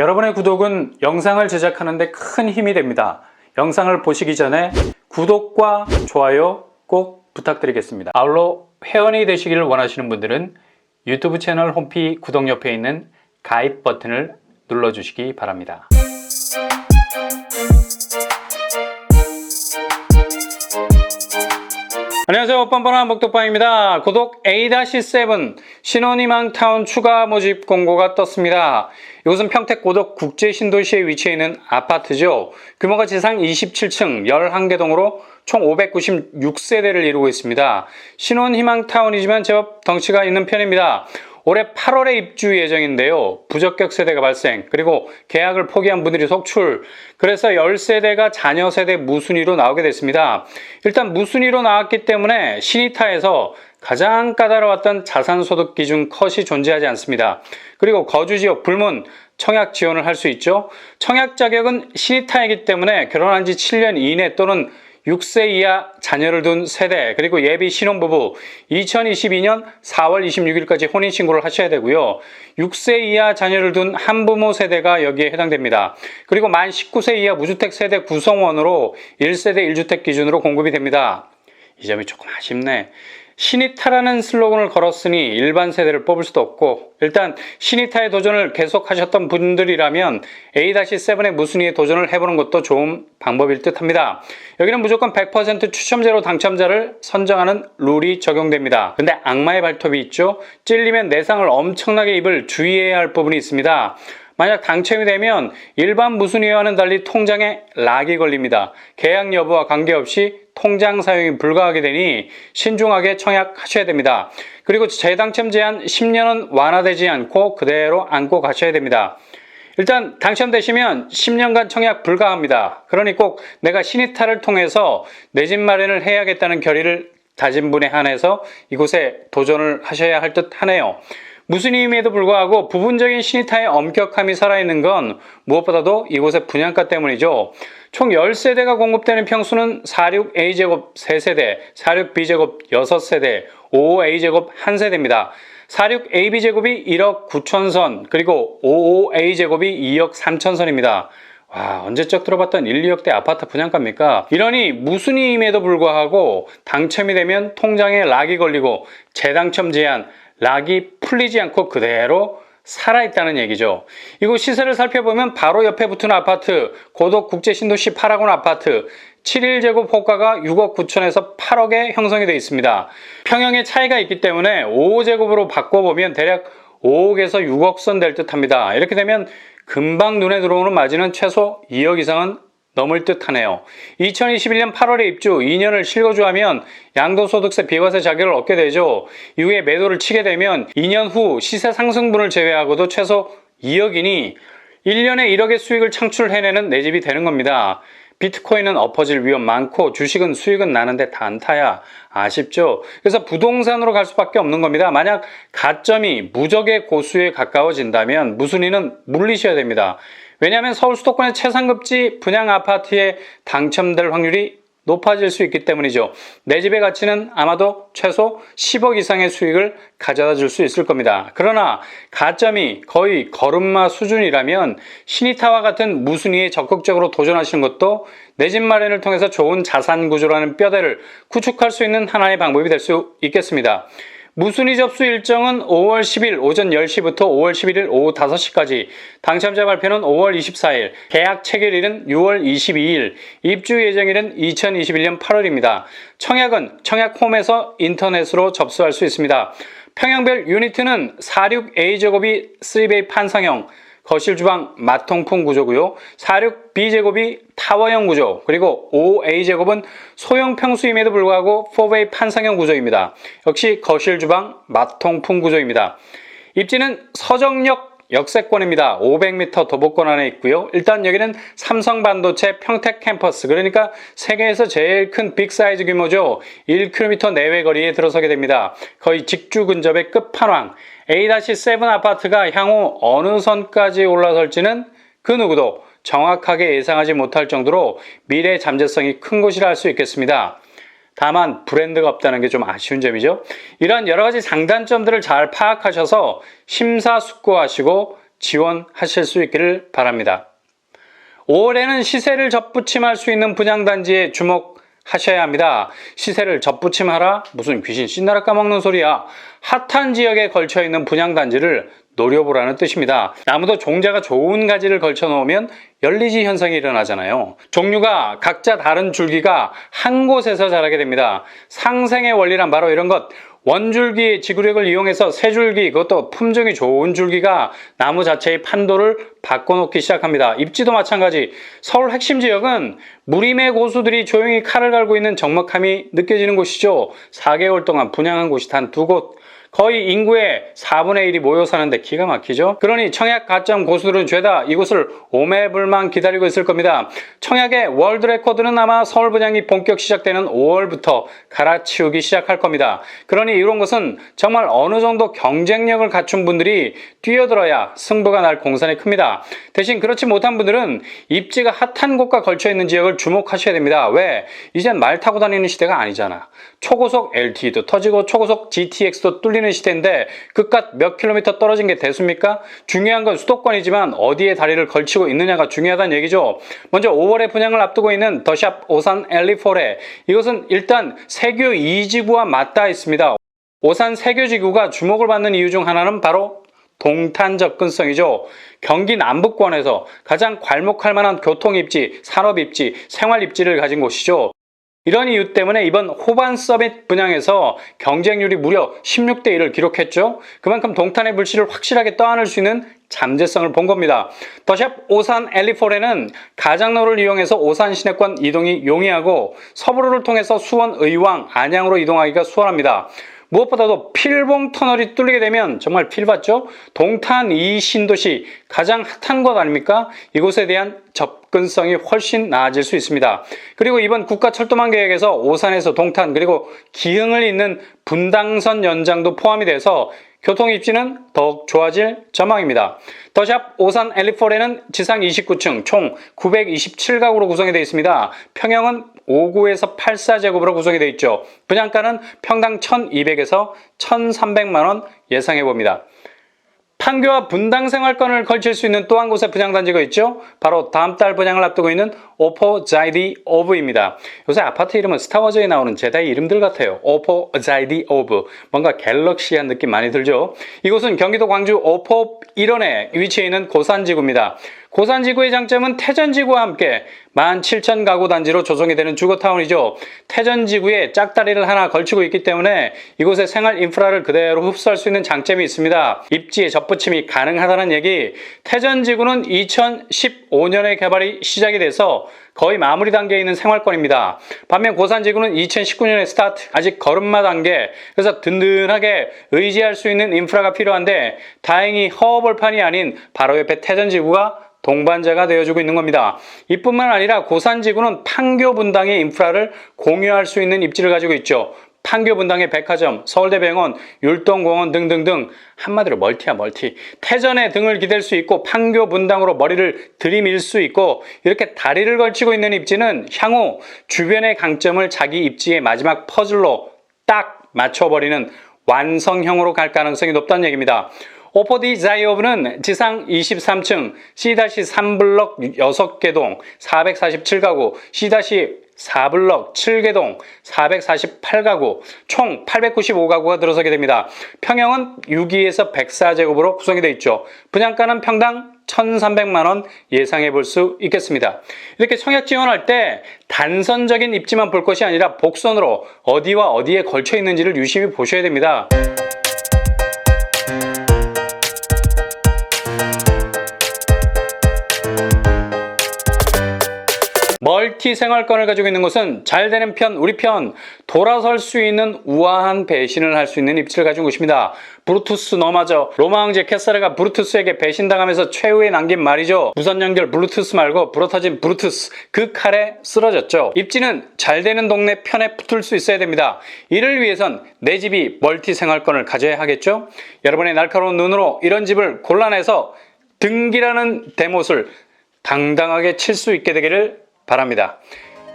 여러분의 구독은 영상을 제작하는데 큰 힘이 됩니다. 영상을 보시기 전에 구독과 좋아요 꼭 부탁드리겠습니다. 아울러 회원이 되시기를 원하시는 분들은 유튜브 채널 홈피 구독 옆에 있는 가입 버튼을 눌러주시기 바랍니다. 안녕하세요. 뻔뻔한 먹독방입니다. 구독 A-7 신혼희망타운 추가 모집 공고가 떴습니다. 이곳은 평택 고덕 국제신도시에 위치해 있는 아파트죠. 규모가 지상 27층 11개 동으로 총 596세대를 이루고 있습니다. 신혼 희망타운이지만 제법 덩치가 있는 편입니다. 올해 8월에 입주 예정인데요. 부적격 세대가 발생, 그리고 계약을 포기한 분들이 속출, 그래서 10세대가 자녀 세대 무순위로 나오게 됐습니다. 일단 무순위로 나왔기 때문에 신이타에서 가장 까다로웠던 자산소득 기준 컷이 존재하지 않습니다. 그리고 거주지역 불문, 청약 지원을 할 수 있죠. 청약 자격은 신이타이기 때문에 결혼한 지 7년 이내 또는 6세 이하 자녀를 둔 세대 그리고 예비 신혼부부 2022년 4월 26일까지 혼인신고를 하셔야 되고요. 6세 이하 자녀를 둔 한부모 세대가 여기에 해당됩니다. 그리고 만 19세 이하 무주택 세대 구성원으로 1세대 1주택 기준으로 공급이 됩니다. 이 점이 조금 아쉽네. 신이타라는 슬로건을 걸었으니 일반 세대를 뽑을 수도 없고 일단 신이타의 도전을 계속하셨던 분들이라면 A-7의 무순위에 도전을 해보는 것도 좋은 방법일 듯 합니다. 여기는 무조건 100% 추첨제로 당첨자를 선정하는 룰이 적용됩니다. 근데 악마의 발톱이 있죠? 찔리면 내상을 엄청나게 입을 주의해야 할 부분이 있습니다. 만약 당첨이 되면 일반 무순위와는 달리 통장에 락이 걸립니다. 계약 여부와 관계없이 통장 사용이 불가하게 되니 신중하게 청약하셔야 됩니다. 그리고 재당첨 제한 10년은 완화되지 않고 그대로 안고 가셔야 됩니다. 일단 당첨되시면 10년간 청약 불가합니다. 그러니 꼭 내가 신이타를 통해서 내 집 마련을 해야겠다는 결의를 다진 분에 한해서 이곳에 도전을 하셔야 할 듯 하네요. 무슨 의미에도 불구하고 부분적인 신이타의 엄격함이 살아있는 건 무엇보다도 이곳의 분양가 때문이죠. 총 10세대가 공급되는 평수는 46A제곱 3세대, 46B제곱 6세대, 55A제곱 1세대입니다. 46AB제곱이 1억 9천선, 그리고 55A제곱이 2억 3천선입니다. 와, 언제적 들어봤던 1, 2억대 아파트 분양가입니까? 이러니 무순위임에도 불구하고 당첨이 되면 통장에 락이 걸리고 재당첨 제한, 락이 풀리지 않고 그대로 살아있다는 얘기죠. 이곳 시세를 살펴보면 바로 옆에 붙은 아파트, 고덕 국제신도시 8학원 아파트, 7일제곱 호가가 6억 9천에서 8억에 형성이 되어 있습니다. 평형의 차이가 있기 때문에 5제곱으로 바꿔보면 대략 5억에서 6억 선 될 듯 합니다. 이렇게 되면 금방 눈에 들어오는 마진은 최소 2억 이상은 넘을 듯 하네요. 2021년 8월에 입주 2년을 실거주하면 양도소득세 비과세 자격을 얻게 되죠. 이후에 매도를 치게 되면 2년 후 시세 상승분을 제외하고도 최소 2억이니 1년에 1억의 수익을 창출해내는 내 집이 되는 겁니다. 비트코인은 엎어질 위험 많고 주식은 수익은 나는데 단타야. 아쉽죠? 그래서 부동산으로 갈 수밖에 없는 겁니다. 만약 가점이 무적의 고수에 가까워진다면 무순위는 물리셔야 됩니다. 왜냐하면 서울 수도권의 최상급지 분양 아파트에 당첨될 확률이 높아질 수 있기 때문이죠. 내 집의 가치는 아마도 최소 10억 이상의 수익을 가져다 줄 수 있을 겁니다. 그러나 가점이 거의 걸음마 수준이라면 신이타와 같은 무순위에 적극적으로 도전하시는 것도 내 집 마련을 통해서 좋은 자산 구조라는 뼈대를 구축할 수 있는 하나의 방법이 될 수 있겠습니다. 무순위 접수 일정은 5월 10일 오전 10시부터 5월 11일 오후 5시까지, 당첨자 발표는 5월 24일, 계약 체결일은 6월 22일, 입주 예정일은 2021년 8월입니다. 청약은 청약홈에서 인터넷으로 접수할 수 있습니다. 평형별 유니트는 46A제곱이 3베이 판상형, 거실 주방 마통풍 구조고요. 46B제곱이 타워형 구조, 그리고 5A제곱은 소형 평수임에도 불구하고 4베이 판상형 구조입니다. 역시 거실 주방 마통풍 구조입니다. 입지는 서정역 역세권입니다. 500m 도보권 안에 있고요. 일단 여기는 삼성 반도체 평택 캠퍼스 그러니까 세계에서 제일 큰 빅사이즈 규모죠. 1km 내외 거리에 들어서게 됩니다. 거의 직주 근접의 끝판왕 A-7 아파트가 향후 어느 선까지 올라설지는 그 누구도 정확하게 예상하지 못할 정도로 미래 잠재성이 큰 곳이라 할 수 있겠습니다. 다만 브랜드가 없다는 게 좀 아쉬운 점이죠. 이러한 여러 가지 장단점들을 잘 파악하셔서 심사숙고하시고 지원하실 수 있기를 바랍니다. 5월에는 시세를 접붙임할 수 있는 분양단지에 주목하셔야 합니다. 시세를 접붙임하라? 무슨 귀신 씨나라 까먹는 소리야. 핫한 지역에 걸쳐 있는 분양단지를 노려보라는 뜻입니다. 나무도 종자가 좋은 가지를 걸쳐 놓으면 열리지 현상이 일어나잖아요. 종류가 각자 다른 줄기가 한 곳에서 자라게 됩니다. 상생의 원리란 바로 이런 것. 원줄기의 지구력을 이용해서 새 줄기, 그것도 품종이 좋은 줄기가 나무 자체의 판도를 바꿔놓기 시작합니다. 입지도 마찬가지. 서울 핵심 지역은 무림의 고수들이 조용히 칼을 갈고 있는 적막함이 느껴지는 곳이죠. 4개월 동안 분양한 곳이 단 두 곳. 거의 인구의 4분의 1이 모여 사는데 기가 막히죠. 그러니 청약 가점 고수들은 죄다 이곳을 오매불만 기다리고 있을 겁니다. 청약의 월드 레코드는 아마 서울 분양이 본격 시작되는 5월부터 갈아치우기 시작할 겁니다. 그러니 이런 것은 정말 어느 정도 경쟁력을 갖춘 분들이 뛰어들어야 승부가 날 공산이 큽니다. 대신 그렇지 못한 분들은 입지가 핫한 곳과 걸쳐 있는 지역을 주목하셔야 됩니다. 왜? 이젠 말 타고 다니는 시대가 아니잖아. 초고속 LTE도 터지고 초고속 GTX도 뚫리는 시대인데 그깟 몇 킬로미터 떨어진 게 대수입니까? 중요한 건 수도권이지만 어디에 다리를 걸치고 있느냐가 중요하다는 얘기죠. 먼저 5월에 분양을 앞두고 있는 더샵 오산 엘리포레 이것은 일단 세교 2지구와 맞닿아 있습니다. 오산 세교지구가 주목을 받는 이유 중 하나는 바로 동탄 접근성이죠. 경기 남부권에서 가장 괄목할 만한 교통 입지, 산업 입지, 생활 입지를 가진 곳이죠. 이런 이유 때문에 이번 호반 서밋 분양에서 경쟁률이 무려 16대 1을 기록했죠. 그만큼 동탄의 불씨를 확실하게 떠안을 수 있는 잠재성을 본 겁니다. 더샵 오산 엘리포레는 가장로를 이용해서 오산 시내권 이동이 용이하고 서부로를 통해서 수원 의왕 안양으로 이동하기가 수월합니다. 무엇보다도 필봉 터널이 뚫리게 되면 정말 필받죠? 동탄 이 신도시 가장 핫한 곳 아닙니까? 이곳에 대한 접 근성이 훨씬 나아질 수 있습니다. 그리고 이번 국가 철도망 계획에서 오산에서 동탄 그리고 기흥을 잇는 분당선 연장도 포함이 돼서 교통 입지는 더욱 좋아질 전망입니다. 더샵 오산 엘리포레는 지상 29층 총 927가구로 구성이 되어 있습니다. 평형은 5구에서 84제곱으로 구성이 되어 있죠. 분양가는 평당 1200에서 1300만 원 예상해 봅니다. 판교와 분당 생활권을 걸칠 수 있는 또 한 곳의 분양단지가 있죠. 바로 다음 달 분양을 앞두고 있는 오포 자이디 오브입니다. 요새 아파트 이름은 스타워즈에 나오는 제다의 이름들 같아요. 오포 자이디 오브. 뭔가 갤럭시한 느낌 많이 들죠. 이곳은 경기도 광주 오포 일원에 위치해 있는 고산지구입니다. 고산지구의 장점은 태전지구와 함께 17,000 가구 단지로 조성이 되는 주거타운이죠. 태전지구에 짝다리를 하나 걸치고 있기 때문에 이곳의 생활 인프라를 그대로 흡수할 수 있는 장점이 있습니다. 입지에 접붙임이 가능하다는 얘기. 태전지구는 2015년에 개발이 시작이 돼서 거의 마무리 단계에 있는 생활권입니다. 반면 고산지구는 2019년에 스타트, 아직 걸음마 단계, 그래서 든든하게 의지할 수 있는 인프라가 필요한데 다행히 허허벌판이 아닌 바로 옆에 태전지구가 동반자가 되어주고 있는 겁니다. 이뿐만 아니라 고산지구는 판교 분당의 인프라를 공유할 수 있는 입지를 가지고 있죠. 판교 분당의 백화점, 서울대병원, 율동공원 등등등 한마디로 멀티야 멀티. 태전에 등을 기댈 수 있고 판교 분당으로 머리를 들이밀 수 있고 이렇게 다리를 걸치고 있는 입지는 향후 주변의 강점을 자기 입지의 마지막 퍼즐로 딱 맞춰버리는 완성형으로 갈 가능성이 높다는 얘기입니다. 오포디 자이오브는 지상 23층 C-3블럭 6개 동 447가구 C-4블럭 7개 동 448가구 총 895가구가 들어서게 됩니다. 평형은 6기에서 104제곱으로 구성이 되어 있죠. 분양가는 평당 1,300만 원 예상해 볼 수 있겠습니다. 이렇게 청약 지원할 때 단선적인 입지만 볼 것이 아니라 복선으로 어디와 어디에 걸쳐 있는지를 유심히 보셔야 됩니다. 멀티 생활권을 가지고 있는 곳은 잘 되는 편, 우리 편, 돌아설 수 있는 우아한 배신을 할 수 있는 입지를 가진 곳입니다. 브루투스 너마저 로마 황제 캐사르가 브루투스에게 배신당하면서 최후에 남긴 말이죠. 무선 연결 블루투스 말고 불어터진 브루투스 그 칼에 쓰러졌죠. 입지는 잘 되는 동네 편에 붙을 수 있어야 됩니다. 이를 위해선 내 집이 멀티 생활권을 가져야 하겠죠. 여러분의 날카로운 눈으로 이런 집을 골라내서 등기라는 대못을 당당하게 칠 수 있게 되기를 바랍니다.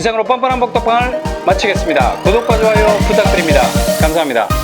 이상으로 뻔뻔한 복덕방을 마치겠습니다. 구독과 좋아요 부탁드립니다. 감사합니다.